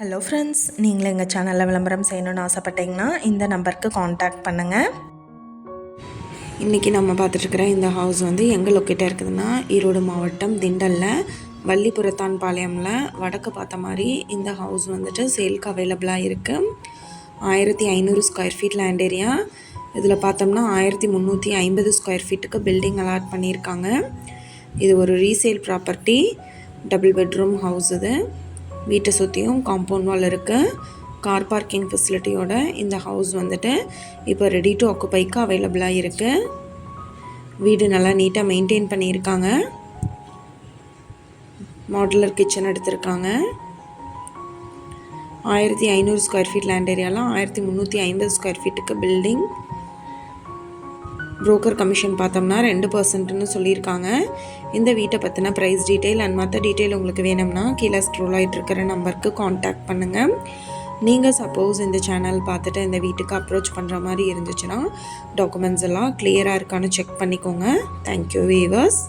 Hello friends நீங்களும் எங்கள் சேனலில் விளம்பரம் செய்யணும்னு ஆசைப்பட்டீங்கன்னா இந்த நம்பருக்கு காண்டாக்ட் பண்ணுங்கள் இன்றைக்கி நம்ம பார்த்துட்ருக்கிற இந்த ஹவுஸ் வந்து எங்கே லொக்கேட்டாக இருக்குதுன்னா ஈரோடு மாவட்டம் திண்டலில் வள்ளிபுரத்தான் பாளையமில் வடக்கு பார்த்த மாதிரி இந்த ஹவுஸ் வந்துட்டு சேல்க்கு அவைலபிளாக இருக்குது ஆயிரத்தி ஐநூறு ஸ்கொயர் ஃபீட் லேண்ட் ஏரியா இதில் பார்த்தோம்னா ஆயிரத்தி முந்நூற்றி ஐம்பது ஸ்கொயர் ஃபீட்டுக்கு பில்டிங் அலாட் பண்ணியிருக்காங்க. இது ஒரு resale property double bedroom house இது. வீட்டை சுற்றியும் காம்பவுண்ட் வால் இருக்குது கார் பார்க்கிங் ஃபெசிலிட்டியோட இந்த ஹவுஸ் வந்துட்டு இப்போ ரெடி டு ஆக்குபைக்கு அவைலபிளாக இருக்குது வீடு நல்லா நீட்டாக மெயின்டைன் பண்ணியிருக்காங்க. மாடுலர் கிச்சன் எடுத்திருக்காங்க. ஆயிரத்தி ஐநூறு ஸ்கொயர் ஃபீட் லேண்ட் ஏரியாலாம் ஆயிரத்தி முந்நூற்றி ஐம்பது ஸ்கொயர் ஃபீட்டுக்கு பில்டிங் புரோக்கர் கமிஷன் பார்த்தோம்னா ரெண்டு பர்சன்ட்னு சொல்லியிருக்காங்க. இந்த வீட்டை பற்றின ப்ரைஸ் டீட்டெயில் அண்ட் மற்ற டீட்டெயில் உங்களுக்கு வேணும்னா கீழே ஸ்க்ரோல் ஆகிட்டு இருக்கிற நம்பருக்கு காண்டாக்ட் பண்ணுங்கள் நீங்கள் சப்போஸ் இந்த சேனல் பார்த்துட்டு இந்த வீட்டுக்கு அப்ரோச் பண்ணுற மாதிரி இருந்துச்சுன்னா டாக்குமெண்ட்ஸ் எல்லாம் கிளியராக இருக்கான்னு செக் பண்ணிக்கோங்க. Thank you viewers